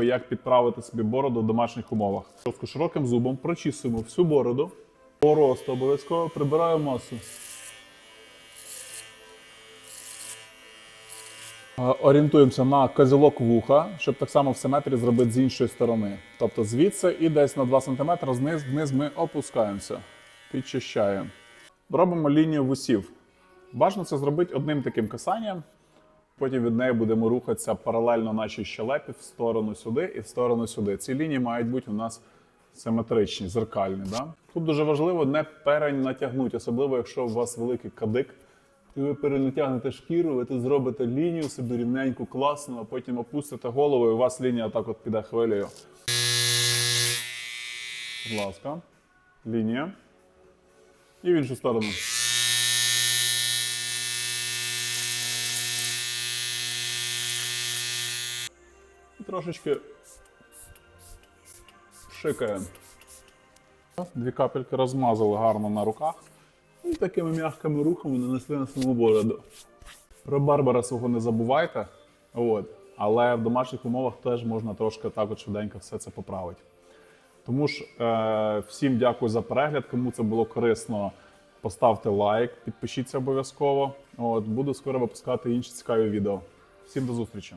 швиденько, як підправити собі бороду в домашніх умовах. Широким зубом прочісуємо всю бороду. По росту обов'язково прибираю масу. Е, Орієнтуємося на козілок вуха, щоб так само в симетрії зробити з іншої сторони. Тобто звідси і десь на 2 см зниз, вниз ми опускаємося, підчищаємо. Робимо лінію вусів. Бажано це зробити одним таким касанням. Потім від неї будемо рухатися паралельно нашій щелепі в сторону сюди і в сторону сюди. Ці лінії мають бути у нас симетричні, зеркальні. Да? Тут дуже важливо не перенатягнути, особливо якщо у вас великий кадик. І ви перенатягнете шкіру, ви тут зробите лінію собі рівненьку, класну, а потім опустите голову, і у вас лінія так от піде хвилею. Будь ласка. Лінія. І в іншу сторону. Трошечки шикаємо. Дві капельки розмазали гарно на руках. І такими м'якими рухами нанесли на саму бороду. Про Барбара свого не забувайте. От. Але в домашніх умовах теж можна трошки так от швиденько все це поправити. Тому ж е, всім дякую за перегляд. Кому це було корисно, поставте лайк, підпишіться обов'язково. От, буду скоро випускати інші цікаві відео. Всім до зустрічі!